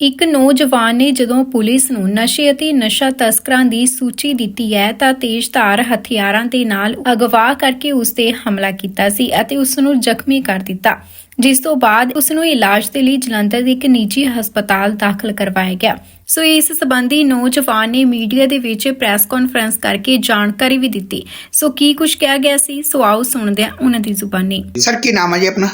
ਇੱਕ ਨੌਜਵਾਨ ਨੇ ਜਦੋਂ ਪੁਲਿਸ ਨੂੰ ਨਸ਼ੇ ਅਤੇ ਨਸ਼ਾ ਤਸਕਰਾਂ ਦੀ ਸੂਚੀ ਦਿੱਤੀ ਹੈ ਤਾਂ ਤੇਜ਼ਧਾਰ ਹਥਿਆਰਾਂ ਦੇ ਨਾਲ ਅਗਵਾ ਕਰਕੇ ਉਸ ਤੇ ਹਮਲਾ ਕੀਤਾ ਸੀ ਅਤੇ ਉਸ ਨੂੰ ਜ਼ਖਮੀ ਕਰ ਦਿੱਤਾ ਜਿਸ ਤੋਂ ਬਾਅਦ ਉਸ ਨੂੰ ਇਲਾਜ ਦੇ ਲਈ ਜਲੰਧਰ ਦੇ ਇੱਕ ਨਿੱਜੀ ਹਸਪਤਾਲ ਦਾਖਲ ਕਰਵਾਇਆ ਗਿਆ। ਸੋ ਇਸ ਸੰਬੰਧੀ ਨੌਜਵਾਨ ਨੇ ਮੀਡੀਆ ਦੇ ਵਿੱਚ ਪ੍ਰੈਸ ਕਾਨਫਰੰਸ ਕਰਕੇ ਜਾਣਕਾਰੀ ਵੀ ਦਿੱਤੀ। ਸੋ ਕੀ ਕੁਝ ਕਿਹਾ ਗਿਆ ਸੀ? ਸੋ ਆਓ ਸੁਣਦੇ ਹਾਂ ਉਹਨਾਂ ਦੀ ਜ਼ੁਬਾਨੀ। ਸਰ ਕੀ ਨਾਮ ਹੈ ਜੀ ਆਪਣਾ?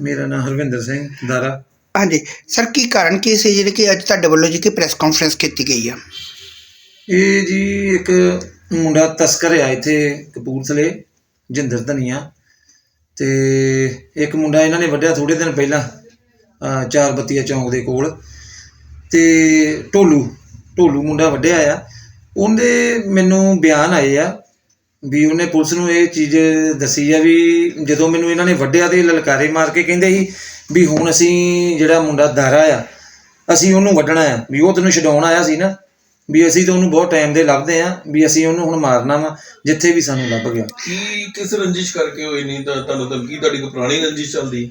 ਮੇਰਾ ਨਾਮ ਹਰਵਿੰਦਰ ਸਿੰਘ ਦਾਰਾ। ਹਾਂਜੀ, ਸਰ, ਕੀ ਕਾਰਨ ਕੀ ਸੀ ਜਿਹੜੇ ਕਿ ਅੱਜ ਤੁਹਾਡੇ ਵੱਲੋਂ ਜੀ ਕਿ ਪ੍ਰੈਸ ਕਾਨਫਰੰਸ ਕੀਤੀ ਗਈ ਆ? ਇਹ ਜੀ ਇੱਕ ਮੁੰਡਾ ਤਸਕਰ ਆ ਇੱਥੇ ਕਪੂਰਥਲੇ, ਜਿੰਦਰ ਧਨੀਆ। ਤੇ ਇੱਕ ਮੁੰਡਾ ਇਹਨਾਂ ਨੇ ਵੱਢਿਆ ਥੋੜੇ ਦਿਨ ਪਹਿਲਾਂ ਚਾਰ ਬੱਤੀਆ ਚੌਂਕ ਦੇ ਕੋਲ। ਤੇ ਢੋਲੂ ਢੋਲੂ ਮੁੰਡਾ ਵੱਢਿਆ ਆ। ਉਹਦੇ ਮੈਨੂੰ ਬਿਆਨ ਆਏ ਆ ਵੀ ਉਹਨੇ ਪੁਲਿਸ ਨੂੰ ਇਹ ਚੀਜ਼ ਦੱਸੀ ਆ ਵੀ ਜਦੋਂ ਮੈਨੂੰ ਇਹਨਾਂ ਨੇ ਵੱਢਿਆ ਤੇ ਲਲਕਾਰੇ ਮਾਰ ਕੇ ਕਹਿੰਦੇ ਸੀ ਵੀ ਹੁਣ ਅਸੀਂ ਜਿਹੜਾ ਮੁੰਡਾ ਦਾਰਾ ਆ ਅਸੀਂ ਉਹਨੂੰ ਵੱਢਣਾ ਆ। ਵੀ ਉਹ ਤੈਨੂੰ ਛਡਾਉਣ ਆਇਆ ਸੀ ਨਾ ਵੀ ਅਸੀਂ ਤਾਂ ਉਹਨੂੰ ਬਹੁਤ ਟਾਈਮ ਦੇ ਲੱਭਦੇ ਆ ਵੀ ਅਸੀਂ ਉਹਨੂੰ ਹੁਣ ਮਾਰਨਾ ਵਾ ਜਿੱਥੇ ਵੀ ਸਾਨੂੰ ਲੱਭ ਗਿਆ। ਕੀ ਕਿਸ ਰੰਜਿਸ਼ ਕਰਕੇ ਹੋਈ ਨਹੀਂ ਤਾਂ ਤੁਹਾਨੂੰ ਤਾਂ ਕੀ ਤੁਹਾਡੀ ਕੋਈ ਪੁਰਾਣੀ ਰੰਜਿਸ਼ ਚੱਲਦੀ?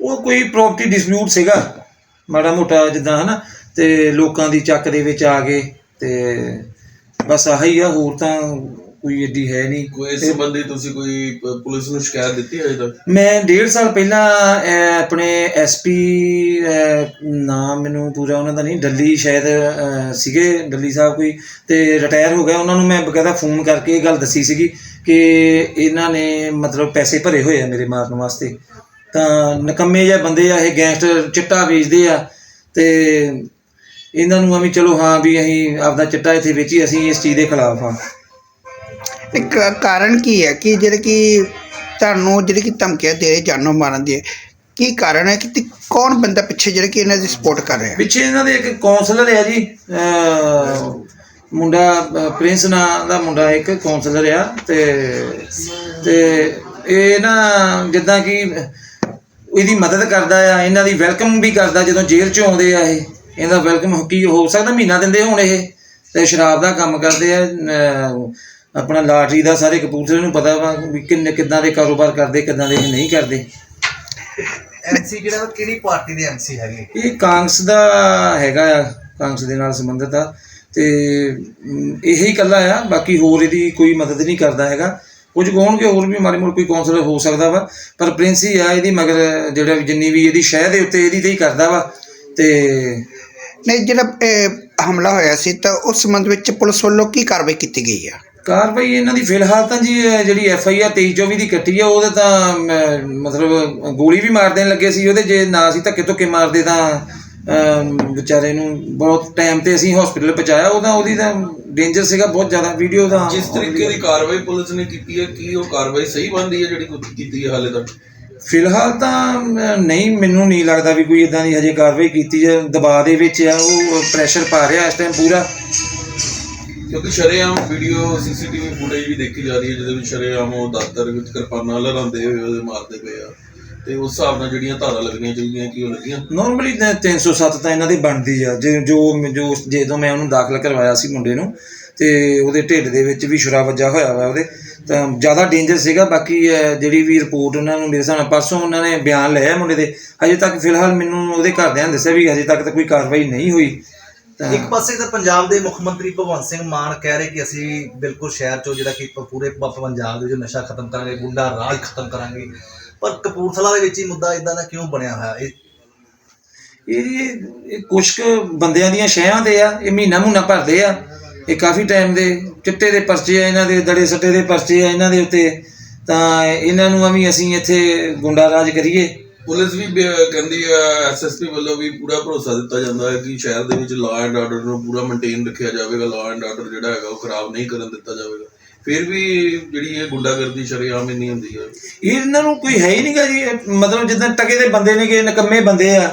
ਉਹ ਕੋਈ ਪ੍ਰਾਪਰਟੀ ਡਿਸਪਿਊਟ ਸੀਗਾ ਮਾੜਾ ਮੋਟਾ ਜਿੱਦਾਂ ਹਨਾ ਤੇ ਲੋਕਾਂ ਦੀ ਚੱਕ ਦੇ ਵਿੱਚ ਆ ਗਏ ਤੇ ਬਸ ਆਹੀ ਆ ਹੋਰ ਤਾਂ ਕੋਈ ਏਡੀ ਹੈ ਨਹੀਂ ਕੋਈ ਇਸ ਸੰਬੰਧੀ ਤੁਸੀਂ ਕੋਈ ਪ- ਪੁਲਿਸ ਨੂੰ ਸ਼ਿਕਾਇਤ ਦਿੱਤੀ ਹੈ ਅਜੇ ਤੱਕ? ਮੈਂ ਡੇਢ ਸਾਲ ਪਹਿਲਾਂ ਅਹ, ਆਪਣੇ ਐਸਪੀ ਨਾਮ ਮੈਨੂੰ ਪੂਰਾ ਉਹਨਾਂ ਦਾ ਨਹੀਂ ਡੱਲੀ ਸ਼ਾਇਦ ਅਹ, ਸੀਗੇ ਡੱਲੀ ਸਾਹਿਬ ਕੋਈ ਤੇ ਰਿਟਾਇਰ ਹੋ ਗਿਆ ਉਹਨਾਂ ਨੂੰ ਮੈਂ ਬਕਾਇਦਾ ਫੋਨ ਕਰਕੇ ਇਹ ਗੱਲ ਦੱਸੀ ਸੀਗੀ ਕਿ ਇਹਨਾਂ ਨੇ ਮਤਲਬ ਪੈਸੇ ਭਰੇ ਹੋਏ ਆ ਮੇਰੇ ਮਾਰਨ ਵਾਸਤੇ। ਤਾਂ ਨਕੰਮੇ ਜਿਹੇ ਬੰਦੇ ਆ ਇਹ ਗੈਂਗਸਟਰ ਚਿੱਟਾ ਵੇਚਦੇ ਆ ਤੇ ਇਹਨਾਂ ਨੂੰ ਆ ਵੀ ਚਲੋ ਹਾਂ ਵੀ ਅਸੀਂ ਆਪਦਾ ਚਿੱਟਾ ਇੱਥੇ ਵੇਚੀ ਅਸੀਂ ਇਸ ਚੀਜ਼ ਦੇ ਖਿਲਾਫ ਆ ਤੇ ਕਾਰਨ ਕੀ ਹੈ ਕਿ ਜਿਹੜੇ ਕਿ ਤੁਹਾਨੂੰ ਜਿਹੜੇ ਕਿ ਧਮਕੀਆਂ ਦੇ ਰਹੇ ਜਾਨੋਂ ਮਾਰਨ ਦੀ ਕੀ ਕਾਰਨ ਹੈ ਕਿ ਤੇ ਕੌਣ ਬੰਦਾ ਪਿੱਛੇ ਜਿਹੜੇ ਕਿ ਇਹਨਾਂ ਦੀ ਸਪੋਰਟ ਕਰ ਰਿਹਾ ਪਿੱਛੇ ਇਹਨਾਂ ਦੇ ਇੱਕ ਕਾਉਂਸਲਰ ਹੈ ਜੀ ਮੁੰਡਾ ਪ੍ਰਿੰਸ ਨਾਂ ਦਾ ਮੁੰਡਾ ਇੱਕ ਕਾਉਂਸਲਰ ਆ ਤੇ ਤੇ ਇਹ ਨਾ ਜਿੱਦਾਂ ਕਿ ਇਹਦੀ ਮਦਦ ਕਰਦਾ ਆ, ਇਹਨਾਂ ਦੀ ਵੈਲਕਮ ਵੀ ਕਰਦਾ ਜਦੋਂ ਜੇਲ੍ਹ ਚੋਂ ਆਉਂਦੇ ਆ ਇਹ, ਇਹਦਾ ਵੈਲਕਮ ਕੀ ਹੋ ਸਕਦਾ ਮਹੀਨਾ ਦਿੰਦੇ ਹੋਣ ਇਹ, ਤੇ ਸ਼ਰਾਬ ਦਾ ਕੰਮ ਕਰਦੇ ਆ ਆਪਣਾ ਲਾਟਰੀ ਦਾ ਸਾਰੇ ਕਪੂਰਥਲੇ ਨੂੰ ਪਤਾ ਵਾ ਵੀ ਕਿੰਨੇ ਕਿੱਦਾਂ ਦੇ ਕਾਰੋਬਾਰ ਕਰਦੇ ਕਿੱਦਾਂ ਦੇ ਨਹੀਂ ਕਰਦੇ। ਐਮਸੀ ਜਿਹੜਾ ਵਾ ਕਿਹੜੀ ਪਾਰਟੀ ਦੇ ਐਮਸੀ ਹੈਗੇ? ਇਹ ਕਾਂਗਰਸ ਦਾ ਹੈਗਾ ਆ ਕਾਂਗਰਸ ਦੇ ਨਾਲ ਸੰਬੰਧਿਤ ਆ। ਤੇ ਇਹੀ ਇਕੱਲਾ ਆ ਬਾਕੀ ਹੋਰ ਇਹਦੀ ਕੋਈ ਮਦਦ ਨਹੀਂ ਕਰਦਾ ਹੈਗਾ। ਕੁਝ ਕਹੋਣਗੇ ਹੋਰ ਵੀ ਮਾਰੇ ਮੋੜ ਕੋਈ ਕਾਉਂਸਲਰ ਹੋ ਸਕਦਾ ਵਾ। ਪਰ ਪ੍ਰਿੰਸ ਹੀ ਆ ਇਹਦੀ ਮਗਰ ਜਿਹੜਾ ਜਿੰਨੀ ਵੀ ਇਹਦੀ ਸ਼ਹਿ ਦੇ ਉੱਤੇ ਇਹਦੀ ਤੇ ਹੀ ਕਰਦਾ ਵਾ। ਤੇ ਨਹੀਂ ਜਿਹੜਾ ਇਹ ਹਮਲਾ ਹੋਇਆ ਸੀ ਤਾਂ ਉਸ ਸੰਬੰਧ ਵਿੱਚ ਪੁਲਿਸ ਵੱਲੋਂ ਕੀ ਕਾਰਵਾਈ ਕੀਤੀ ਗਈ ਆ? ਕਾਰਵਾਈ ਇਹਨਾਂ ਦੀ ਫਿਲਹਾਲ ਤਾਂ ਜੀ ਇਹ ਜਿਹੜੀ ਐਫ ਆਈ ਆਰ 2324 ਦੀ ਕੱਟੀ ਆ ਉਹਦੇ ਤਾਂ ਮ, ਮਤਲਬ ਗੋਲੀ ਵੀ ਮਾਰ ਦੇਣ ਲੱਗੇ ਸੀ ਉਹਦੇ ਜੇ ਨਾ ਸੀ ਧੱਕੇ ਧੁੱਕੇ ਮਾਰਦੇ ਤਾਂ ਅਮ, ਵਿਚਾਰੇ ਨੂੰ ਬਹੁਤ ਟਾਈਮ ਤੇ ਅਸੀਂ ਹਸਪੀਟਲ ਪਹੁੰਚਾਇਆ ਉਹਦਾ ਉਹਦੀ ਤਾਂ ਡੇਂਜਰ ਸੀਗਾ ਬਹੁਤ ਜ਼ਿਆਦਾ ਵੀਡੀਓ ਦਾ ਜਿਸ ਤਰੀਕੇ ਦੀ ਕਾਰਵਾਈ ਪੁਲਿਸ ਨੇ ਕੀਤੀ ਹੈ ਕੀ ਉਹ ਕਾਰਵਾਈ ਸਹੀ ਬਣਦੀ ਹੈ ਜਿਹੜੀ ਕੋਈ ਕੀਤੀ ਹੈ ਹਾਲੇ ਤੱਕ? ਫਿਲਹਾਲ ਤਾਂ ਅਮ, ਨਹੀਂ ਮੈਨੂੰ ਨਹੀਂ ਲੱਗਦਾ ਵੀ ਕੋਈ ਇਦਾਂ ਦੀ ਹਜੇ ਕਾਰਵਾਈ ਕੀਤੀ ਹੈ ਦਬਾਅ ਦੇ ਵਿੱਚ ਆ ਉਹ ਪ੍ਰੈਸ਼ਰ ਪਾ ਰਿਹਾ ਇਸ ਟਾਈਮ ਪੂਰਾ। ਕਿਉਂਕਿ ਸ਼ਰੇਆਮ ਵੀਡੀਓ ਸੀਸੀਟੀਵੀ ਫੁਟੇਜ ਵੀ ਦੇਖੀ ਜਾ ਰਹੀ ਹੈ, ਜਿਹਦੇ ਵਿੱਚ ਸ਼ਰੇਆਮ ਉਹ ਦਾਤਰ ਵਿੱਚ ਕਿਰਪਾਨਾਂ ਲਹਿਰਾਉਂਦੇ ਹੋਏ ਉਹਦੇ ਮਾਰਦੇ ਪਏ ਆ। ਤੇ ਉਸ ਹਿਸਾਬ ਨਾਲ ਜਿਹੜੀਆਂ ਧਾਰਾ ਲੱਗਣੀਆਂ ਚਾਹੀਦੀਆਂ, ਕੀ ਉਹ ਲੱਗੀਆਂ? ਨਾਰਮਲੀ 307 ਤਾਂ ਇਹਨਾਂ ਦੀ ਬਣਦੀ ਆ। ਜੇ ਜੋ ਜੋ ਜਦੋਂ ਮੈਂ ਉਹਨੂੰ ਦਾਖਲ ਕਰਵਾਇਆ ਸੀ ਮੁੰਡੇ ਨੂੰ, ਤੇ ਉਹਦੇ ਢਿੱਡ ਦੇ ਵਿੱਚ ਵੀ ਛੁਰਾ ਵੱਜਾ ਹੋਇਆ ਵਾ ਉਹਦੇ, ਤਾਂ ਜ਼ਿਆਦਾ ਡੇਂਜਰ ਸੀਗਾ। ਬਾਕੀ ਜਿਹੜੀ ਵੀ ਰਿਪੋਰਟ ਉਹਨਾਂ ਨੂੰ ਮੇਰੇ ਹਿਸਾਬ ਪਰਸੋਂ ਉਹਨਾਂ ਨੇ ਬਿਆਨ ਲਿਆ ਮੁੰਡੇ ਦੇ। ਹਜੇ ਤੱਕ ਫਿਲਹਾਲ ਮੈਨੂੰ ਉਹਦੇ ਘਰਦਿਆਂ ਨੇ ਦੱਸਿਆ ਵੀ ਹਜੇ ਤੱਕ ਤਾਂ ਕੋਈ ਕਾਰਵਾਈ ਨਹੀਂ ਹੋਈ। ਇੱਕ ਪਾਸੇ ਤਾਂ ਪੰਜਾਬ ਦੇ ਮੁੱਖ ਮੰਤਰੀ ਭਗਵੰਤ ਸਿੰਘ ਮਾਨ ਕਹਿ ਰਹੇ ਕਿ ਅਸੀਂ ਬਿਲਕੁਲ ਸ਼ਹਿਰ ਚੋਂ ਜਿਹੜਾ ਕਿ ਪੂਰੇ ਪੰਜਾਬ ਦੇ ਜੋ ਨਸ਼ਾ ਖਤਮ ਕਰਾਂਗੇ ਗੁੰਡਾ ਰਾਜ ਖਤਮ ਕਰਾਂਗੇ। ਪਰ ਕਪੂਰਥਲਾ ਦੇ ਵਿੱਚ ਹੀ ਮੁੱਦਾ ਇਦਾਂ ਦਾ ਕਿਉਂ ਬਣਿਆ ਹੋਇਆ? ਇਹ ਇਹ ਕੁਛ ਕੁ ਬੰਦਿਆਂ ਦੀਆਂ ਸ਼ਹਿਆਂ ਤੇ ਆ ਇਹ ਮਹੀਨਾ ਮਹੀਨਾ ਭਰਦੇ ਆ। ਇਹ ਕਾਫੀ ਟਾਈਮ ਦੇ ਚਿੱਟੇ ਦੇ ਪਰਚੇ ਆ ਇਹਨਾਂ ਦੇ ਦੜੇ ਸੱਟੇ ਦੇ ਪਰਚੇ ਆ ਇਹਨਾਂ ਦੇ ਉੱਤੇ। ਤਾਂ ਇਹਨਾਂ ਨੂੰ ਵੀ ਅਸੀਂ ਇੱਥੇ ਗੁੰਡਾ ਰਾਜ ਕਰੀਏ। ਪੁਲਿਸ ਵੀ ਬ- ਕਹਿੰਦੀ ਆ ਐਸਐਸਪੀ ਵੱਲੋਂ ਵੀ ਪੂਰਾ ਭਰੋਸਾ ਦਿੱਤਾ ਜਾਂਦਾ ਹੈ ਕਿ ਸ਼ਹਿਰ ਦੇ ਵਿੱਚ ਲਾਅ ਐਂਡ ਆਰਡਰ ਨੂੰ ਪੂਰਾ ਮੇਨਟੇਨ ਰੱਖਿਆ ਜਾਵੇਗਾ ਲਾਅ ਐਂਡ ਆਰਡਰ ਜਿਹੜਾ ਹੈਗਾ ਉਹ ਖਰਾਬ ਨਹੀਂ ਕਰਨ ਦਿੱਤਾ ਜਾਵੇਗਾ। ਫਿਰ ਵੀ ਜਿਹੜੀ ਇਹ ਗੁੰਡਾਗਰਦੀ ਸ਼ਰੇਆਮ ਇੰਨੀ ਹੁੰਦੀ ਹੈ ਇਹਨਾਂ ਨੂੰ ਕੋਈ ਹੈ ਹੀ ਨਹੀਂਗਾ ਜੀ ਇਹ ਮਤਲਬ ਜਿੱਦਾਂ ਟਕੇ ਦੇ ਬੰਦੇ ਨੇਗੇ ਨਕੰਮੇ ਬੰਦੇ ਆ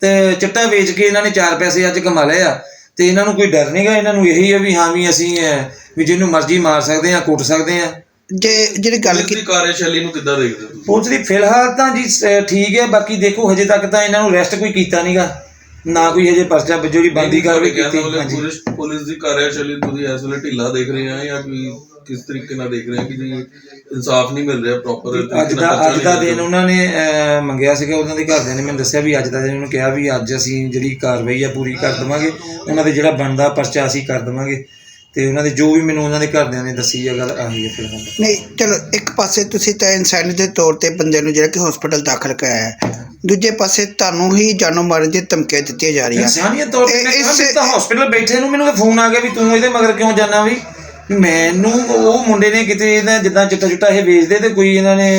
ਤੇ ਚਿੱਟਾ ਵੇਚ ਕੇ ਇਹਨਾਂ ਨੇ ਚਾਰ ਪੈਸੇ ਅੱਜ ਕਮਾ ਲਏ ਆ ਤੇ ਇਹਨਾਂ ਨੂੰ ਕੋਈ ਡਰ ਨਹੀਂਗਾ ਇਹਨਾਂ ਨੂੰ ਇਹੀ ਹੈ ਵੀ ਹਾਂ ਵੀ ਅਸੀਂ ਅਹ, ਵੀ ਜਿਹਨੂੰ ਮਰਜ਼ੀ ਮਾਰ ਸਕਦੇ ਆ ਕੁੱਟ ਸਕਦੇ ਆ। ਜੇ ਜਿਹੜੀ ਗੱਲ ਪੁਲਿਸ ਦੀ ਕਾਰਜਸ਼ੈਲੀ ਨੂੰ ਕਿੱਦਾਂ ਦੇਖਦੇ ਹੋ ਤੁਸੀਂ? ਪੁਲਿਸ ਦੀ ਫਿਲਹਾਲ ਤਾਂ ਜੀ ਸ- ਠੀਕ ਹੈ ਬਾਕੀ ਦੇਖੋ ਹਜੇ ਤੱਕ ਤਾਂ ਇਹਨਾਂ ਨੂੰ ਅਰੈਸਟ ਕੋਈ ਕੀਤਾ ਨਹੀਂਗਾ ਨਾ ਕੋਈ ਹਜੇ ਪਰਚਾ ਜਿਹੜੀ ਬੰਦੀ ਕਾਰਵਾਈ ਕਹਿਣ ਦਾ ਕੀਤੀ ਹਾਂਜੀ। ਪੁਲਿਸ ਪੁਲਿਸ ਦੀ ਕਾਰਜਸ਼ੈਲੀ ਨੂੰ ਤੁਸੀਂ ਇਸ ਵੇਲੇ ਢਿੱਲਾ ਦੇਖ ਰਹੇ ਆ ਜਾਂ ਕੋਈ ਕਿਸ ਤਰੀਕੇ ਨਾਲ ਦੇਖ ਰਹੇ ਆ ਕਿ ਜੀ ਇਨਸਾਫ ਨਹੀਂ ਮਿਲ ਰਿਹਾ ਪ੍ਰੋਪਰ ਅੱਜ ਦਾ ਅੱਜ ਦਾ ਦਿਨ ਉਹਨਾਂ ਨੇ ਅਹ, ਮੰਗਿਆ ਸੀਗਾ ਉਹਨਾਂ ਦੇ ਘਰਦਿਆਂ ਨੇ ਮੈਨੂੰ ਦੱਸਿਆ ਵੀ ਅੱਜ ਦਾ ਦਿਨ ਉਹਨੂੰ ਕਿਹਾ ਵੀ ਅੱਜ ਅਸੀਂ ਜਿਹੜੀ ਕਾਰਵਾਈ ਆ ਪੂਰੀ ਕਰ ਦੇਵਾਂਗੇ। ਉਹਨਾਂ ਦੇ ਜਿਹੜਾ ਬਣਦਾ ਪਰਚਾ ਅਸੀਂ ਕਰ ਦੇਵਾਂਗੇ। ਤੇ ਉਹਨਾਂ ਦੇ ਜੋ ਵੀ ਮੈਨੂੰ ਉਹਨਾਂ ਦੇ ਘਰਦਿਆਂ ਨੇ ਦੱਸੀ ਆ ਗੱਲ ਆਹੀ ਹੈ ਫਿਲਹਾਲ ਨਹੀਂ ਚਲੋ ਇੱਕ ਪਾਸੇ ਤੁਸੀਂ ਤਾਂ ਇਨਸਾਨੀ ਦੇ ਤੌਰ ਤੇ ਬੰਦੇ ਨੂੰ ਜਿਹੜਾ ਕਿ ਹਸਪੀਟਲ ਦਾਖਲ ਕਰਾਇਆ ਹੈ ਦੂਜੇ ਪਾਸੇ ਤੁਹਾਨੂੰ ਹੀ ਜਾਨੋਂ ਮਾਰਨ ਦੀ ਧਮਕੀਆਂ ਦਿੱਤੀਆਂ ਜਾ ਰਹੀਆਂ। ਇਨਸਾਨੀਅਤ ਤੌਰ ਤੇ ਮੈਂ ਕਿਹਾ ਤਾਂ ਹਸਪੀਟਲ ਬੈਠੇ ਨੂੰ ਮੈਨੂੰ ਫੋਨ ਆ ਗਿਆ ਵੀ ਤੂੰ ਇਹਦੇ ਮਗਰ ਕਿਉਂ ਜਾਣਾ ਵੀ? ਮੈਨੂੰ ਉਹ ਮੁੰਡੇ ਨੇ ਕਿਤੇ ਇਹਦਾ ਜਿੱਦਾਂ ਚਿੱਟਾ ਚੁੱਟਾ ਇਹ ਵੇਚਦੇ ਤੇ ਕੋਈ ਇਹਨਾਂ ਨੇ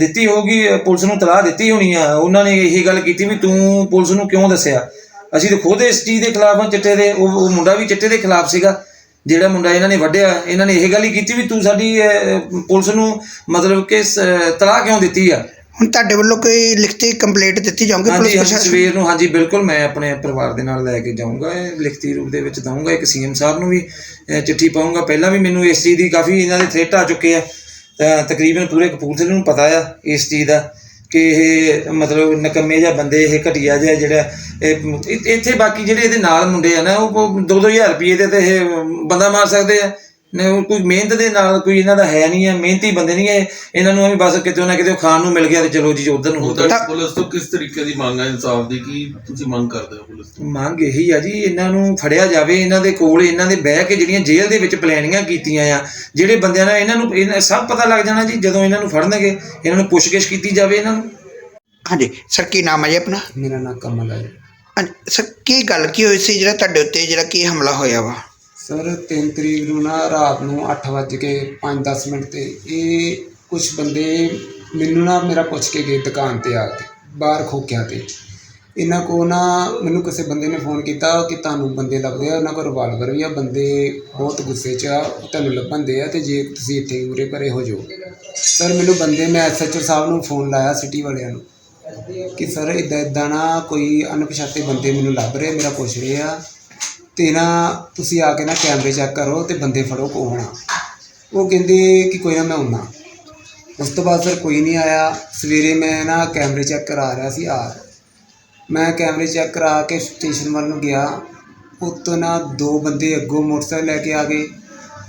ਦਿੱਤੀ ਅਹ, ਪੁਲਿਸ ਨੂੰ ਤਲਾਹ ਦਿੱਤੀ ਹੋਣੀ ਆ। ਉਹਨਾਂ ਨੇ ਇਹ ਗੱਲ ਕੀਤੀ ਵੀ ਤੂੰ ਪੁਲਿਸ ਨੂੰ ਕਿਉਂ ਦੱਸਿਆ? ਅਸੀਂ ਤਾਂ ਖੁਦ ਇਸ ਚੀਜ਼ ਦੇ ਖਿਲਾਫ ਹਾਂ ਚਿੱਟੇ ਦੇ ਉਹ ਮੁੰਡਾ ਵੀ ਚਿੱਟੇ ਦੇ ਖਿਲਾਫ ਸੀਗਾ। ਜਿਹੜਾ ਮੁੰਡਾ ਇਹਨਾਂ ਨੇ ਵੱਢਿਆ ਇਹਨਾਂ ਨੇ ਇਹ ਗੱਲ ਹੀ ਕੀਤੀ ਵੀ ਤੂੰ ਸਾਡੀ ਅਹ, ਪੁਲਿਸ ਨੂੰ ਮਤਲਬ ਕਿ ਸ- ਤਲਾਹ ਕਿਉਂ ਦਿੱਤੀ ਆ? ਹੁਣ ਤੁਹਾਡੇ ਵੱਲੋਂ ਕੋਈ ਲਿਖਤੀ ਕੰਪਲੇਂਟ ਦਿੱਤੀ ਜਾਊਗੀ ਪੁਲਿਸ ਹਾਂਜੀ ਹਾਂਜੀ ਪ੍ਰਸ਼ਾਸਨ ਸਵੇਰ ਨੂੰ ਹਾਂਜੀ ਬਿਲਕੁਲ ਮੈਂ ਆਪਣੇ ਪਰਿਵਾਰ ਦੇ ਨਾਲ ਲੈ ਕੇ ਜਾਊਂਗਾ ਇਹ ਲਿਖਤੀ ਰੂਪ ਦੇ ਵਿੱਚ ਦਊਂਗਾ ਇੱਕ ਸੀਐਮ ਸਾਹਿਬ ਨੂੰ ਵੀ ਅਹ, ਚਿੱਠੀ ਪਾਊਂਗਾ। ਪਹਿਲਾਂ ਵੀ ਮੈਨੂੰ ਇਸ ਚੀਜ਼ ਦੀ ਕਾਫੀ ਇਹਨਾਂ ਦੇ ਥ੍ਰੈਟ ਆ ਚੁੱਕੇ ਆ। ਤਾਂ ਤਕਰੀਬਨ ਪੂਰੇ ਕਪੂਰਥਲੇ ਨੂੰ ਪਤਾ ਆ ਇਸ ਚੀਜ਼ ਦਾ ਕਿ ਇਹ ਮਤਲਬ ਨਕੰਮੇ ਜਿਹਾ ਬੰਦੇ ਇਹ ਘਟੀਆ ਜਿਹਾ ਜਿਹੜਾ ਇਹ ਇ- ਇੱਥੇ ਬਾਕੀ ਜਿਹੜੇ ਇਹਦੇ ਨਾਲ ਮੁੰਡੇ ਆ ਨਾ ਉਹ 2-2000 ਰੁਪਏ ਦੇ ਤੇ ਇਹ ਬੰਦਾ ਮਾਰ ਸਕਦੇ ਆ। ਨੇ ਉਹ ਕੋਈ ਮਿਹਨਤ ਦੇ ਨਾਲ ਕੋਈ ਇਹਨਾਂ ਦਾ ਹੈ ਨਹੀਂ ਹੈ ਮਿਹਨਤੀ ਬੰਦੇ ਨਹੀਂ ਹੈ ਇਹਨਾਂ ਨੂੰ ਐਵੇਂ ਬਸ ਕਿਤੇ ਨਾ ਕਿਤੇ ਉਹ ਖਾਣ ਨੂੰ ਮਿਲ ਗਿਆ ਤੇ ਚਲੋ ਜੀ ਉਧਰ ਨੂੰ ਹੋ ਹੁਣ ਤੱਕ ਪੁਲਿਸ ਤੋਂ ਕਿਸ ਤਰੀਕੇ ਦੀ ਮੰਗ ਹੈ ਇਨਸਾਫ ਦੀ? ਕੀ ਤੁਸੀਂ ਮੰਗ ਕਰਦੇ ਹੋ ਪੁਲਿਸ ਤੋਂ? ਮੰਗ ਇਹੀ ਆ ਜੀ ਇਹਨਾਂ ਨੂੰ ਫੜਿਆ ਜਾਵੇ ਇਹਨਾਂ ਦੇ ਕੋਲ ਇਹਨਾਂ ਦੇ ਬਹਿ ਕੇ ਜਿਹੜੀਆਂ ਜੇਲ੍ਹ ਦੇ ਵਿੱਚ ਪਲੈਨਿੰਗਾਂ ਕੀਤੀਆਂ ਆ ਜਿਹੜੇ ਬੰਦਿਆਂ ਨਾਲ ਇਹਨਾਂ ਨੂੰ ਇਹਨਾਂ ਸਭ ਪਤਾ ਲੱਗ ਜਾਣਾ ਜੀ ਜਦੋਂ ਇਹਨਾਂ ਨੂੰ ਫੜਨਗੇ ਇਹਨਾਂ ਨੂੰ ਪੁੱਛਗਿੱਛ ਕੀਤੀ ਜਾਵੇ ਇਹਨਾਂ ਨੂੰ। ਹਾਂਜੀ ਸਰ ਕੀ ਨਾਮ ਹੈ ਜੀ ਆਪਣਾ? ਮੇਰਾ ਨਾਮ ਕਮਲ ਹੈ ਸਰ, ਕੀ ਗੱਲ, ਕੀ ਹੋਈ ਸੀ ਜਿਹੜਾ ਤੁਹਾਡੇ ਉੱਤੇ ਜਿਹੜਾ ਕੀ ਹਮਲਾ ਹੋਇਆ ਵਾ? ਸਰ 3 ਤਰੀਕ ਨੂੰ ਨਾ ਰਾਤ ਨੂੰ 8:05-10 ਮਿੰਟ ਤੇ ਇਹ ਕੁਝ ਬੰਦੇ ਮੈਨੂੰ ਨਾ ਮੇਰਾ ਪੁੱਛ ਕੇ ਗਏ ਦੁਕਾਨ ਤੇ ਆ ਕੇ, ਬਾਹਰ ਖੋਕਿਆਂ ਤੇ। ਇਹਨਾਂ ਕੋ ਨਾ ਮੈਨੂੰ ਕਿਸੇ ਬੰਦੇ ਨੇ ਫੋਨ ਕੀਤਾ ਕਿ ਤੁਹਾਨੂੰ ਬੰਦੇ ਲੱਭਦੇ ਆ, ਉਹਨਾਂ ਕੋਲ ਰਿਵਾਲਵਰ ਵੀ ਆ, ਬੰਦੇ ਬਹੁਤ ਗੁੱਸੇ 'ਚ ਆ ਤੁਹਾਨੂੰ ਲੱਭਣ ਦੇ ਆ ਤੇ ਜੇ ਤੁਸੀਂ ਇੱਥੇ ਉਰੇ ਪਰੇ ਹੋ ਜਾਓ। ਸਰ, ਮੈਨੂੰ ਬੰਦੇ ਮੈਂ ਐਸਐਚਓ ਸਾਹਿਬ ਨੂੰ ਫੋਨ ਲਾਇਆ ਸਿਟੀ ਵਾਲਿਆਂ ਨੂੰ। ਕਿ ਸਰ ਇਦਾਂ ਇਦਾਂ ਨਾ ਕੋਈ ਅਣਪਛਾਤੇ ਬੰਦੇ ਮੈਨੂੰ ਲੱਭ ਰਹੇ, ਮੇਰਾ ਪੁੱਛ ਰਹੇ ਆ। ਤੇ ਨਾ ਤੁਸੀਂ ਆ ਕੇ ਨਾ ਕੈਮਰੇ ਚੈੱਕ ਕਰੋ ਤੇ ਬੰਦੇ ਫੜੋ ਕੌਣ ਆ। ਉਹ ਕਹਿੰਦੇ ਕਿ ਕੋਈ ਨਾ ਮੈਂ ਆਉਣਾ ਉਸ ਤੋਂ ਬਾਅਦ ਸਰ ਕੋਈ ਨਹੀਂ ਆਇਆ। ਸਵੇਰੇ ਮੈਂ ਨਾ ਕੈਮਰੇ ਚੈੱਕ ਕਰਾ ਰਿਹਾ ਸੀ ਆ ਮੈਂ ਕੈਮਰੇ ਚੈੱਕ ਕਰਾ ਕੇ ਸਟੇਸ਼ਨ ਵੱਲ ਨੂੰ ਗਿਆ। ਉੱਤੋਂ ਨਾ ਦੋ ਬੰਦੇ ਅੱਗੋਂ ਮੋਟਰਸਾਈਕਲ ਲੈ ਕੇ ਆ ਗਏ।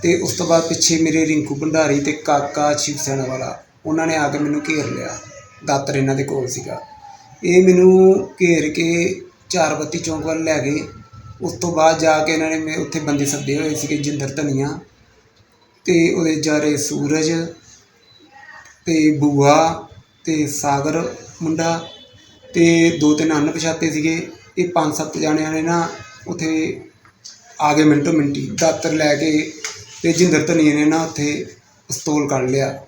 ਤੇ ਉਸ ਤੋਂ ਬਾਅਦ ਪਿੱਛੇ ਮੇਰੇ ਰਿੰਕੂ ਭੰਡਾਰੀ ਤੇ ਕਾਕਾ ਸ਼ਿਵ ਸੈਨਾ ਵਾਲਾ, ਉਹਨਾਂ ਨੇ ਆ ਕੇ ਮੈਨੂੰ ਘੇਰ ਲਿਆ। ਦਾਤਰ ਇਹਨਾਂ ਦੇ ਕੋਲ ਸੀਗਾ। ਇਹ ਮੈਨੂੰ ਘੇਰ ਕੇ ਚਾਰ ਬੱਤੀ ਚੌਂਕ ਵੱਲ ਲੈ ਗਏ। ਉਸ ਤੋਂ ਬਾਅਦ ਜਾ ਕੇ ਇਹਨਾਂ ਨੇ ਮੇ ਉੱਥੇ ਬੰਦੇ ਸੱਦੇ ਹੋਏ ਸੀਗੇ, ਜਿੰਦਰ ਧਨੀਆ। ਤੇ ਉਹਦੇ ਜਾਰੇ ਸੂਰਜ, ਤੇ ਬੂਆ, ਤੇ ਸਾਗਰ ਮੁੰਡਾ, ਤੇ ਦੋ ਤਿੰਨ ਅਣਪਛਾਤੇ ਸੀਗੇ। ਇਹ ਪੰਜ ਸੱਤ ਜਾਣਿਆਂ ਨੇ ਨਾ ਉੱਥੇ ਆ ਗਏ ਮਿੰਟੋ ਮਿੰਟੀ। ਦਾਤਰ ਲੈ ਕੇ ਤੇ ਜਿੰਦਰ ਧਨੀਏ ਨੇ ਨਾ ਉੱਥੇ ਪਿਸਤੌਲ ਕੱਢ ਲਿਆ।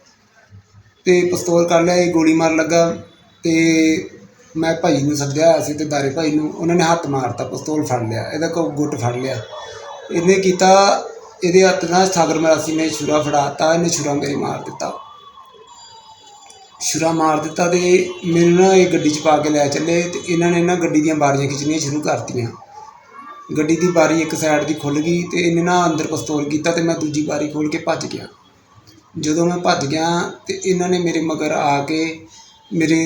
ਅਤੇ ਪਸਤੌਲ ਕੱਢ ਲਿਆ, ਇਹ ਗੋਲੀ ਮਾਰਨ ਲੱਗਾ ਅਤੇ ਮੈਂ ਭਾਈ ਨੂੰ ਸੱਦਿਆ ਹੋਇਆ ਸੀ ਅਤੇ ਦਾਰੇ ਭਾਈ ਨੂੰ, ਉਹਨਾਂ ਨੇ ਹੱਥ ਮਾਰਤਾ, ਪਸਤੌਲ ਫੜ ਲਿਆ, ਇਹਦਾ ਕੋ ਗੁੱਟ ਫੜ ਲਿਆ। ਇਹਨੇ ਕੀਤਾ, ਇਹਦੇ ਹੱਥ ਨਾਲ ਸਾਗਰ ਮਰਾਸੀ ਨੇ ਛੁਰਾ ਫੜਾਤਾ, ਇਹਨੇ ਛੁਰਾ ਮੇਰੇ ਮਾਰ ਦਿੱਤਾ। ਛੁਰਾ ਮਾਰ ਦਿੱਤਾ ਤੇ ਮੈਨੂੰ ਨਾ ਇਹ ਗੱਡੀ 'ਚ ਪਾ ਕੇ ਲੈ ਚੱਲੇ ਤੇ ਇਹਨਾਂ ਨੇ ਨਾ ਗੱਡੀ ਦੀਆਂ ਬਾਰੀਆਂ ਖਿੱਚਣੀਆਂ ਸ਼ੁਰੂ ਕਰਤੀਆਂ। ਗੱਡੀ ਦੀ ਬਾਰੀ ਇੱਕ ਸਾਈਡ ਦੀ ਖੁੱਲ ਗਈ ਤੇ ਇਹਨੇ ਨਾ ਅੰਦਰ ਪਿਸਤੌਲ ਕੀਤਾ ਤੇ ਮੈਂ ਦੂਜੀ ਬਾਰੀ ਖੋਲ ਕੇ ਭੱਜ ਗਿਆ। ਜਦੋਂ ਮੈਂ ਭੱਜ ਗਿਆ ਤੇ ਇਹਨਾਂ ਨੇ ਮੇਰੇ ਮਗਰ ਆ ਕੇ ਮੇਰੇ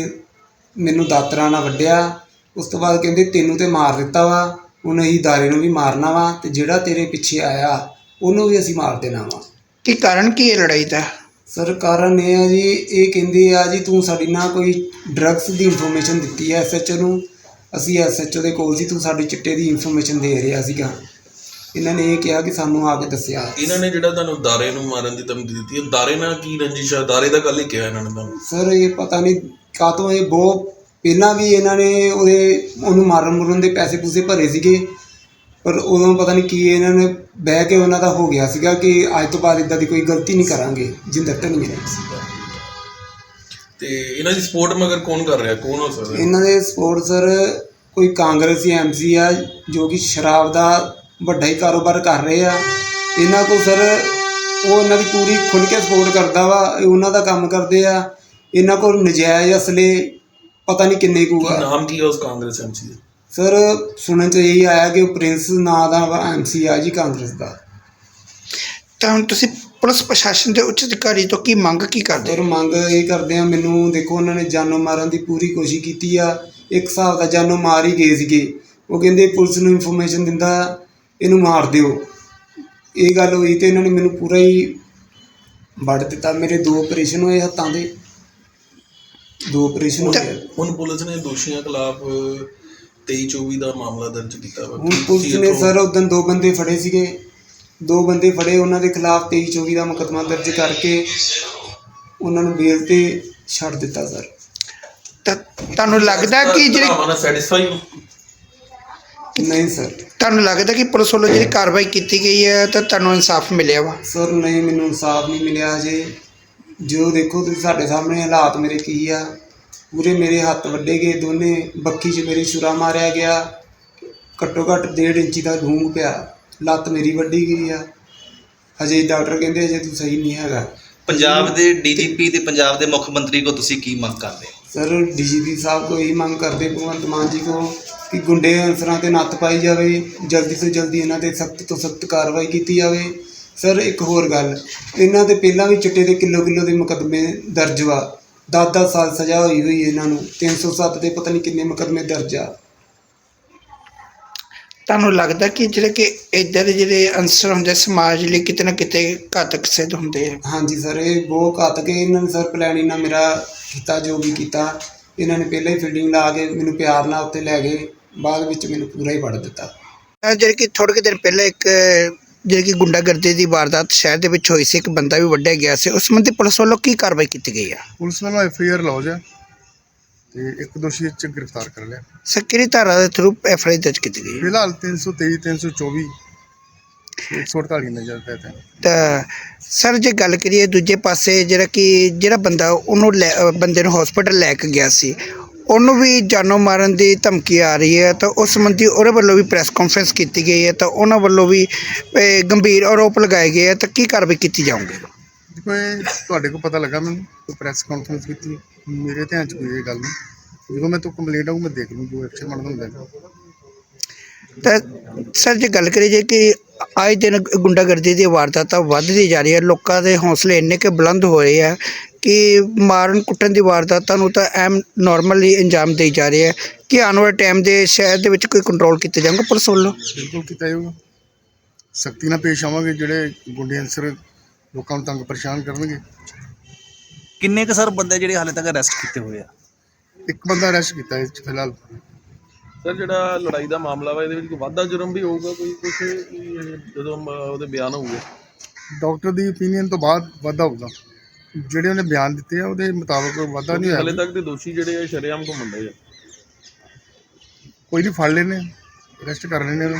ਮੈਨੂੰ ਦਾਤਰਾਂ ਨਾਲ ਵੱਢਿਆ। ਉਸ ਤੋਂ ਬਾਅਦ ਕਹਿੰਦੇ ਤੈਨੂੰ ਤੇ ਮਾਰ ਦਿੱਤਾ ਵਾ ਹੁਣ ਅਸੀਂ ਦਾਰੇ ਨੂੰ ਵੀ ਮਾਰਨਾ ਵਾ ਤੇ ਜਿਹੜਾ ਤੇਰੇ ਪਿੱਛੇ ਆਇਆ ਉਹਨੂੰ ਵੀ ਅਸੀਂ ਮਾਰ ਦੇਣਾ ਵਾ। ਕੀ ਕਾਰਨ ਕੀ ਹੈ ਲੜਾਈ ਦਾ? ਸਰ ਕਾਰਨ ਇਹ ਆ ਜੀ ਇਹ ਕਹਿੰਦੇ ਆ ਜੀ ਤੂੰ ਸਾਡੀ ਨਾ ਕੋਈ ਡਰੱਗਸ ਦੀ ਇਨਫੋਰਮੇਸ਼ਨ ਦਿੱਤੀ ਹੈ ਐਸਐਚਓ ਨੂੰ। ਅਸੀਂ ਐਸਐਚਓ ਦੇ ਕੋਲ ਸੀ ਤੂੰ ਸਾਡੀ ਚਿੱਟੇ ਦੀ ਇਨਫੋਰਮੇਸ਼ਨ ਦੇ ਰਿਹਾ ਸੀਗਾ। ਇਹਨਾਂ ਨੇ ਇਹ ਕਿਹਾ ਕਿ ਸਾਨੂੰ ਆ ਕੇ ਦੱਸਿਆ। ਇਹਨਾਂ ਨੇ ਜਿਹੜਾ ਤੁਹਾਨੂੰ ਦਾਰੇ ਨੂੰ ਮਾਰਨ ਦੀ ਧਮਕੀ ਦਿੱਤੀ ਹੈ ਦਾਰੇ ਨਾਲ ਕੀ ਰੰਜਿਸ਼ ਹੈ ਦਾਰੇ ਦਾ ਗੱਲ ਹੀ ਕਿਹਾ ਇਹਨਾਂ ਨੇ ਤੁਹਾਨੂੰ। ਸਰ ਇਹ ਪਤਾ ਨਹੀਂ ਕਾਤੋਂ ਇਹ ਬਹੁਤ ਪਹਿਲਾਂ ਵੀ ਇਹਨਾਂ ਨੇ ਉਹਦੇ ਉਹਨੂੰ ਮਾਰਨ ਮੁਰਨ ਦੇ ਪੈਸੇ ਪੂਸੇ ਭਰੇ ਸੀਗੇ ਪਰ ਉਦੋਂ ਪਤਾ ਨਹੀਂ ਕੀ ਇਹਨਾਂ ਨੇ ਬਹਿ ਕੇ ਉਹਨਾਂ ਦਾ ਹੋ ਗਿਆ ਸੀਗਾ ਕਿ ਅੱਜ ਤੋਂ ਬਾਅਦ ਇਦਾਂ ਦੀ ਕੋਈ ਗਲਤੀ ਨਹੀਂ ਕਰਾਂਗੇ ਜਿੰਦਰ ਧਨੀਏ ਨੇ। ਤੇ ਇਹਨਾਂ ਦੀ ਸਪੋਰਟ ਮਗਰ ਕੌਣ ਕਰ ਰਿਹਾ? ਕੌਣ ਹੋ ਸਕਦਾ? ਇਹਨਾਂ ਦੇ ਸਪੋਰਟ ਸਰ ਕੋਈ ਕਾਂਗਰਸੀ ਐਮਸੀ ਆ ਜੋ ਕਿ ਸ਼ਰਾਬ ਦਾ ਵੱਡਾ ਹੀ ਕਾਰੋਬਾਰ ਕਰ ਰਹੇ ਆ। ਇਹਨਾਂ ਕੋਲ ਸਰ ਉਹ ਇਹਨਾਂ ਦੀ ਪੂਰੀ ਖੁੱਲ੍ਹ ਕੇ ਸਪੋਰਟ ਕਰਦਾ ਵਾ ਇਹ ਉਹਨਾਂ ਦਾ ਕੰਮ ਕਰਦੇ ਆ। ਇਹਨਾਂ ਕੋਲ ਨਜਾਇਜ਼ ਅਸਲੇ ਪਤਾ ਨਹੀਂ ਕਿੰਨੇ ਕੁ ਆ। ਨਾਮ ਕੀ ਹੈ ਉਸ ਕਾਂਗਰਸ ਐਮਸੀ ਦਾ? ਸਰ ਸੁਣਨ ਚ ਇਹੀ ਆਇਆ ਕਿ ਉਹ ਪ੍ਰਿੰਸ ਨਾਂ ਦਾ ਐਮਸੀ ਆ ਜੀ ਕਾਂਗਰਸ ਦਾ। ਤਾਂ ਹੁਣ ਤੁਸੀਂ ਪੁਲਿਸ ਪ੍ਰਸ਼ਾਸਨ ਦੇ ਉੱਚ ਅਧਿਕਾਰੀ ਤੋਂ ਕੀ ਮੰਗ ਕੀ ਕਰਦੇ ਸਰ ਮੰਗ ਇਹ ਕਰਦੇ ਆ ਮੈਨੂੰ ਦੇਖੋ ਉਹਨਾਂ ਨੇ ਜਾਨੋਂ ਮਾਰਨ ਦੀ ਪੂਰੀ ਕੋਸ਼ਿਸ਼ ਕੀਤੀ ਆ। ਇੱਕ ਹਿਸਾਬ ਦਾ ਜਾਨੋਂ ਮਾਰ ਹੀ ਗਏ ਸੀਗੇ। ਉਹ ਕਹਿੰਦੇ ਪੁਲਿਸ ਨੂੰ ਇਨਫੋਰਮੇਸ਼ਨ ਦਿੰਦਾ ਇਹਨੂੰ ਮਾਰ ਦਿਓ। ਇਹ ਗੱਲ ਹੋਈ ਤੇ ਇਹਨਾਂ ਨੇ ਮੈਨੂੰ ਪੂਰਾ ਹੀ ਵੱਢ ਦਿੱਤਾ। ਮੇਰੇ ਦੋ ਆਪਰੇਸ਼ਨ ਹੋਏ ਹੱਥਾਂ ਦੇ। ਦੋ ਆਪਰੇਸ਼ਨ ਹੋਏ। ਹੁਣ ਪੁਲਿਸ ਨੇ ਦੋਸ਼ੀਆਂ ਖਿਲਾਫ 23 24 ਦਾ ਮਾਮਲਾ ਦਰਜ ਕੀਤਾ ਵਾ। ਹੁਣ ਪੁਲਿਸ ਨੇ ਸਰ ਉਦੋਂ ਦੋ ਬੰਦੇ ਫੜੇ ਸੀਗੇ। ਦੋ ਬੰਦੇ ਫੜੇ ਉਹਨਾਂ ਦੇ ਖਿਲਾਫ 23 24 ਦਾ ਮੁਕੱਦਮਾ ਦਰਜ ਕਰਕੇ ਉਹਨਾਂ ਨੂੰ ਬੇਲ ਤੇ ਛੱਡ ਦਿੱਤਾ ਸਰ। ਤਾਂ ਤੁਹਾਨੂੰ ਲੱਗਦਾ ਕਿ ਜਿਹੜੀ ਸੈਟੀਸਫਾਈ ਹੋ? ਨਹੀਂ ਸਰ। ਤੁਹਾਨੂੰ ਲੱਗਦਾ ਕਿ ਪੁਲਿਸ ਵੱਲੋਂ ਜਿਹੜੀ ਕਾਰਵਾਈ ਕੀਤੀ ਗਈ ਹੈ ਤਾਂ ਤੁਹਾਨੂੰ ਇਨਸਾਫ ਮਿਲਿਆ ਵਾ? ਸਰ ਨਹੀਂ ਮੈਨੂੰ ਇਨਸਾਫ ਨਹੀਂ ਮਿਲਿਆ ਹਜੇ। ਜੋ ਦੇਖੋ ਤੁਸੀਂ ਸਾਡੇ ਸਾਹਮਣੇ ਹਾਲਾਤ ਮੇਰੇ ਕੀ ਆ। ਪੂਰੇ ਮੇਰੇ ਹੱਥ ਵੱਡੇ ਗਏ ਦੋਨੇ ਬੱਕੀ 'ਚ ਮੇਰੀ ਛੁਰਾ ਮਾਰਿਆ ਗਿਆ। ਘੱਟੋ ਘੱਟ 1.5 ਇੰਚੀ ਦਾ ਡੂੰਘ ਪਿਆ। ਲੱਤ ਮੇਰੀ ਵੱਡੀ ਗਈ ਆ। ਹਜੇ ਡਾਕਟਰ ਕਹਿੰਦੇ ਹਜੇ ਤੂੰ ਸਹੀ ਨਹੀਂ ਹੈਗਾ। ਪੰਜਾਬ ਦੇ ਡੀਜੀਪੀ ਤੇ ਪੰਜਾਬ ਦੇ ਮੁੱਖ ਮੰਤਰੀ ਕੋ ਤੁਸੀਂ ਕੀ ਮੰਗ ਕਰਦੇ ਹੋ? ਸਰ ਡੀਜੀਪੀ ਸਾਹਿਬ ਕੋ ਇਹੀ ਮੰਗ ਕਰਦੇ ਭਗਵੰਤ ਮਾਨ ਜੀ ਕੋ। ਕਿ ਗੁੰਡੇ ਅਨਸਰਾਂ ਤੇ ਨੱਥ ਪਾਈ ਜਾਵੇ ਜਲਦੀ ਤੋਂ ਜਲਦੀ ਇਹਨਾਂ ਤੇ ਸਖਤ ਤੋਂ ਸਖਤ ਕਾਰਵਾਈ ਕੀਤੀ ਜਾਵੇ। ਸਰ ਇੱਕ ਹੋਰ ਗੱਲ ਇਹਨਾਂ ਤੇ ਪਹਿਲਾਂ ਵੀ ਚਿੱਟੇ ਦੇ ਕਿਲੋ ਕਿਲੋ ਦੇ ਮੁਕੱਦਮੇ ਦਰਜ ਵਾ। 10-10 ਸਾਲ ਸਜ਼ਾ ਹੋਈ ਹੋਈ ਇਹਨਾਂ ਨੂੰ 307 ਦੇ ਪਤਾ ਨਹੀਂ ਕਿੰਨੇ ਮੁਕੱਦਮੇ ਦਰਜ ਆ। ਤੁਹਾਨੂੰ ਲੱਗਦਾ ਕਿ ਜਿਹੜੇ ਕਿ ਇੱਧਰ ਦੇ ਜਿਹੜੇ ਅੰਸਰ ਹੁੰਦੇ ਸਮਾਜ ਲਈ ਕਿਤੇ ਨਾ ਕਿਤੇ ਘਾਤਕ ਸਿੱਧ ਹੁੰਦੇ ਆ? ਹਾਂਜੀ ਸਰ ਇਹ ਬਹੁਤ ਘਾਤਕ ਹੈ। ਇਹਨਾਂ ਨੇ ਸਰ ਪਲੈਨਿੰਗ ਨਾਲ ਮੇਰਾ ਕੀਤਾ ਜੋ ਵੀ ਕੀਤਾ। ਇਹਨਾਂ ਨੇ ਪਹਿਲਾਂ ਹੀ ਫੀਲਡਿੰਗ ਲਾ ਕੇ ਮੈਨੂੰ ਪਿਆਰ ਨਾਲ ਉੱਤੇ ਲੈ ਗਏ। ਬਾਅਦ ਵਿੱਚ ਮੈਨੂੰ ਪੂਰਾ ਹੀ ਵੜ ਦਿੱਤਾ। ਜਿਹੜੇ ਕਿ ਥੋੜ੍ਹੇ ਕੁ ਦਿਨ ਪਹਿਲਾਂ ਇੱਕ ਜਿਹੜੀ ਕਿ ਗੁੰਡਾਗਰਦੀ ਦੀ ਵਾਰਦਾਤ ਸ਼ਹਿਰ ਦੇ ਵਿੱਚ ਹੋਈ ਸੀ ਇੱਕ ਬੰਦਾ ਵੀ ਵੱਢਿਆ ਗਿਆ ਸੀ। ਉਸ ਸੰਬੰਧੀ ਪੁਲਿਸ ਵੱਲੋਂ ਕੀ ਕਾਰਵਾਈ ਕੀਤੀ ਗਈ ਆ? ਪੁਲਿਸ ਵੱਲੋਂ ਐਫ ਆਈ ਆਰ ਲੌਜ ਹੈ ਤੇ ਇੱਕ ਦੋਸ਼ੀ 'ਚ ਗ੍ਰਿਫਤਾਰ ਕਰ ਲਿਆ। ਸਰ ਕਿਹੜੀ ਧਾਰਾ ਦੇ ਥਰੂ ਐਫ ਆਈ ਦਰਜ ਕੀਤੀ ਗਈ ਹੈ ਫਿਲਹਾਲ 323 324 148 ਨਜ਼ਰ ਪਏ ਤੇ ਤਾਂ ਸਰ ਜੇ ਗੱਲ ਕਰੀਏ ਦੂਜੇ ਪਾਸੇ ਜਿਹੜਾ ਕਿ ਜਿਹੜਾ ਬੰਦਾ ਉਹਨੂੰ ਲੈ- ਅਹ ਬੰਦੇ ਨੂੰ ਹਸਪੀਟਲ ਲੈ ਕੇ ਗਿਆ ਸੀ ਉਹਨੂੰ ਵੀ ਜਾਨੋਂ ਮਾਰਨ ਦੀ ਧਮਕੀ ਆ ਰਹੀ ਹੈ। ਤਾਂ ਉਸ ਸੰਬੰਧੀ ਉਹਦੇ ਵੱਲੋਂ ਵੀ ਪ੍ਰੈਸ ਕਾਨਫਰੰਸ ਕੀਤੀ ਗਈ ਹੈ। ਤਾਂ ਉਹਨਾਂ ਵੱਲੋਂ ਵੀ ਗੰਭੀਰ ਆਰੋਪ ਲਗਾਏ ਗਏ ਆ ਤਾਂ ਕੀ ਕਾਰਵਾਈ ਕੀਤੀ ਜਾਊਗੀ? ਦੇਖੋ ਇਹ ਤੁਹਾਡੇ ਕੋਲ ਪਤਾ ਲੱਗਾ ਮੈਨੂੰ ਕੋਈ ਪ੍ਰੈਸ ਕਾਨਫਰੰਸ ਕੀਤੀ ਮੇਰੇ ਧਿਆਨ ਚ ਕੋਈ ਇਹ ਗੱਲ ਨਹੀਂ। ਜਦੋਂ ਮੈਂ ਤੋਂ ਕੰਪਲੇਂਟ ਆਊ ਮੈਂ ਦੇਖ ਲੂੰ ਜੋ ਐਕਸ਼ਨ ਬਣਦਾ ਹੁੰਦਾ ਹੈ। ਤਾਂ ਸਰ ਜੇ ਗੱਲ ਕਰੀਏ ਜੇ ਕਿ ਆਏ ਦਿਨ ਗੁੰਡਾਗਰਦੀ ਦੀ ਵਾਰਦਾਤਾਂ ਵੱਧਦੀ ਜਾ ਰਹੀ ਹੈ। ਲੋਕਾਂ ਦੇ ਹੌਸਲੇ ਇੰਨੇ ਕਿ ਬੁਲੰਦ ਹੋਏ ਆ ਕਿ ਮਾਰਨ ਕੁੱਟਣ ਦੀ ਵਾਰਦਾਤਾਂ ਨੂੰ ਤਾਂ ਐਮ ਨਾਰਮਲੀ ਅੰਜਾਮ ਦੇਈ ਜਾ ਰਹੇ ਆ ਕਿ ਆਉਣ ਵਾਲੇ ਟਾਈਮ ਦੇ ਸ਼ਹਿਰ ਦੇ ਵਿੱਚ ਕੋਈ ਕੰਟਰੋਲ ਕੀਤਾ ਜਾਊਗਾ ਪੁਲਿਸ ਵੱਲੋਂ? ਬਿਲਕੁਲ ਕੀਤਾ ਜਾਊਗਾ। ਸਖਤੀ ਨਾਲ ਪੇਸ਼ ਆਵਾਂਗੇ ਜਿਹੜੇ ਗੁੰਡੇ ਅਨਸਰ ਲੋਕਾਂ ਨੂੰ ਤੰਗ ਪਰੇਸ਼ਾਨ ਕਰਨਗੇ। ਕਿੰਨੇ ਕੁ ਸਰ ਬੰਦੇ ਜਿਹੜੇ ਹਾਲੇ ਤੱਕ ਅਰੈਸਟ ਕੀਤੇ ਹੋਏ ਆ? ਇੱਕ ਬੰਦਾ ਅਰੈਸਟ ਕੀਤਾ ਇਸ 'ਚ ਫਿਲਹਾਲ। ਸਰ ਜਿਹੜਾ ਲੜਾਈ ਦਾ ਮਾਮਲਾ ਵਾ ਇਹਦੇ ਵਿੱਚ ਕੋਈ ਵਾਧਾ ਜੁਰਮ ਵੀ ਹੋਊਗਾ ਕੋਈ ਕੁਝ ਜਦੋਂ ਮ- ਉਹਦੇ ਬਿਆਨ ਹੋਊਗੇ? ਡਾਕਟਰ ਦੀ opinion ਤੋਂ ਬਾਅਦ ਵਾਧਾ ਹੋਊਗਾ। ਜਿਹੜੇ ਉਹਨੇ ਬਿਆਨ ਦਿੱਤੇ ਆ ਉਹਦੇ ਮੁਤਾਬਕ ਵਾਧਾ ਨਹੀਂ ਹਲੇ ਹੋਇਆ ਤੱਕ ਦੇ ਦੋਸ਼ੀ ਜਿਹੜੇ ਆ ਸ਼ਰੇਆਮ ਡਏ ਆ। ਕੋਈ ਨਹੀਂ ਫੜ ਲੈਣੇ ਅਰੈਸਟ ਕਰ ਲੈਣੇ ਉਹਨੂੰ।